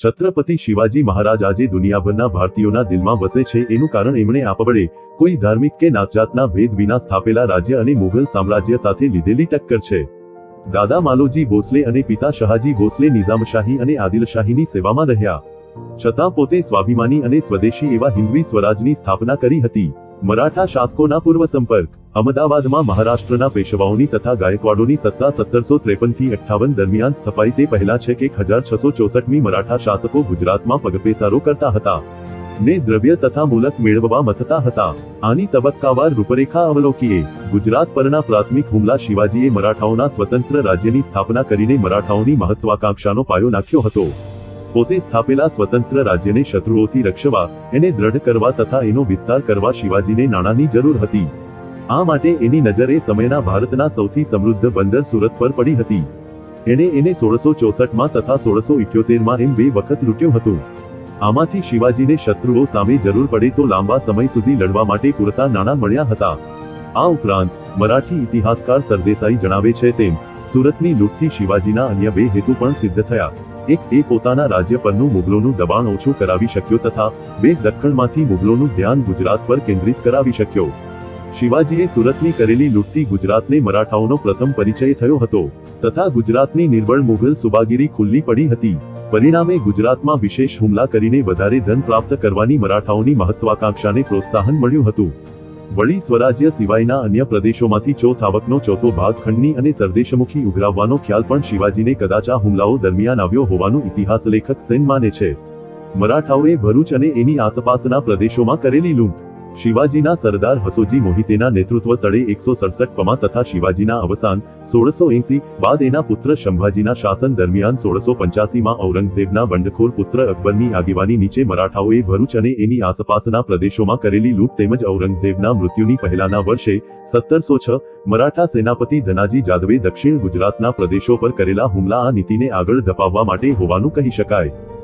છત્રપતિ શિવાજી મહારાજ આજે દુનિયાભરના ભારતીયોના દિલમાં વસે છે એનું કારણ એમણે આપબળે કોઈ ધાર્મિક કે નાતજાતના ભેદ વિના સ્થાપેલા રાજ્ય અને મુઘલ સામ્રાજ્ય સાથે લીધેલી ટક્કર છે. દાદા માલોજી ભોસલે અને પિતા શહાજી ભોસલે નિઝામશાહી અને આદિલશાહીની સેવામાં રહ્યા. છતાં પોતે સ્વાભિમાની અને સ્વદેશી એવા હિન્દવી સ્વરાજની સ્થાપના કરી હતી. મરાઠા શાસકોના પૂર્વ સંપર્ક અમદાવાદમાં મહારાષ્ટ્રના પેશવાઓની તથા ગાયકવાડોની સત્તા સત્તરસો ત્રેપનથી અઠ્ઠાવન દરમિયાન સ્થપાઈ તે પહેલા છે કે હજાર છસો ચોસઠમી મરાઠા શાસકો ગુજરાતમાં પગપેસારો કરતા હતા. ને દ્રવ્ય તથા મૂલક મેળવવા મથતા હતા. આની તબક્કાવાર રૂપરેખા અવલોકીએ, ગુજરાત પરના પ્રાથમિક હુમલા શિવાજીએ મરાઠાઓના સ્વતંત્ર રાજ્યની સ્થાપના કરીને મરાઠાઓની મહત્વાકાંક્ષાનો પાયો નાખ્યો હતો. પોતે સ્થાપેલા સ્વતંત્ર રાજ્યને શત્રુઓથી રક્ષવા, એને દ્રઢ કરવા તથા એનો વિસ્તાર કરવા શિવાજીને નાણાંની જરૂર હતી. આ માટે એની નજર એ સમયના ભારતના સૌથી સમૃદ્ધ બંદર સુરત પર પડી હતી. એણે એને સોળસો ચોસઠમાં તથા સોળસો ઇઠ્યોતેરમાં એમ બે વખત લૂંટ્યું હતું. આમાંથી શિવાજીને શત્રુઓ સામે જરૂર પડે તો લાંબા સમય સુધી લડવા માટે પૂરતા નાણાં મળ્યા હતા. આ ઉપરાંત, મરાઠી ઇતિહાસકાર સરદેસાઈ જણાવે છે તેમ, સુરતની લૂંટથી શિવાજીના અન્ય બે હેતુ પણ સિદ્ધ થયા. એક, એ પોતાના રાજ્ય પરનું મુગલોનું દબાણ ઓછું કરાવી શક્યો તથા, બે દક્ષિણમાંથી મુગલોનું ધ્યાન ગુજરાત પર કેન્દ્રિત કરાવી શક્યો. શિવાજીએ સુરતની કરેલી લૂંટથી ગુજરાતને મરાઠાઓનો પ્રથમ પરિચય થયો હતો. તથા ગુજરાતની નિર્બળ મુઘલ સુબાગીરી ખુલ્લી પડી હતી. પરિણામે ગુજરાતમાં વિશેષ હુમલા કરીને વધારે ધન પ્રાપ્ત કરવાની મરાઠાઓની મહત્વાકાંક્ષાને પ્રોત્સાહન મળ્યું હતું. વળી સ્વરાજ્ય સિવાયના અન્ય પ્રદેશોમાંથી ચોથ આવકનો ચોથો ભાગ ખંડની અને સરદેશમુખી ઉઘરાવવાનો ખ્યાલ પણ શિવાજીને કદાચ આ હુમલાઓ દરમિયાન આવ્યો હોવાનું ઇતિહાસ લેખક સેન માને છે. મરાઠાઓએ ભરૂચ અને એની આસપાસના પ્રદેશોમાં કરેલી લૂંટ શિવાજીના સરદાર હસોજી મોહિતેના નેતૃત્વ તળે એકસો સડસઠ તથા શિવાજીના અવસાન સોળસો એસી બાદ એના પુત્ર શંભાજીના શાસન દરમિયાન સોળસો પંચ્યાસીમાં ઔરંગઝેબના બંડખોર પુત્ર અકબરની આગેવાની નીચે મરાઠાઓએ ભરૂચ અને એની આસપાસના પ્રદેશોમાં કરેલી લૂંટ તેમજ ઔરંગઝેબના મૃત્યુની પહેલાના વર્ષે સત્તરસો છ મરાઠા સેનાપતિ ધનાજી જાદવે દક્ષિણ ગુજરાતના પ્રદેશો પર કરેલા હુમલા આ નીતિને આગળ ધપાવવા માટે હોવાનું કહી શકાય.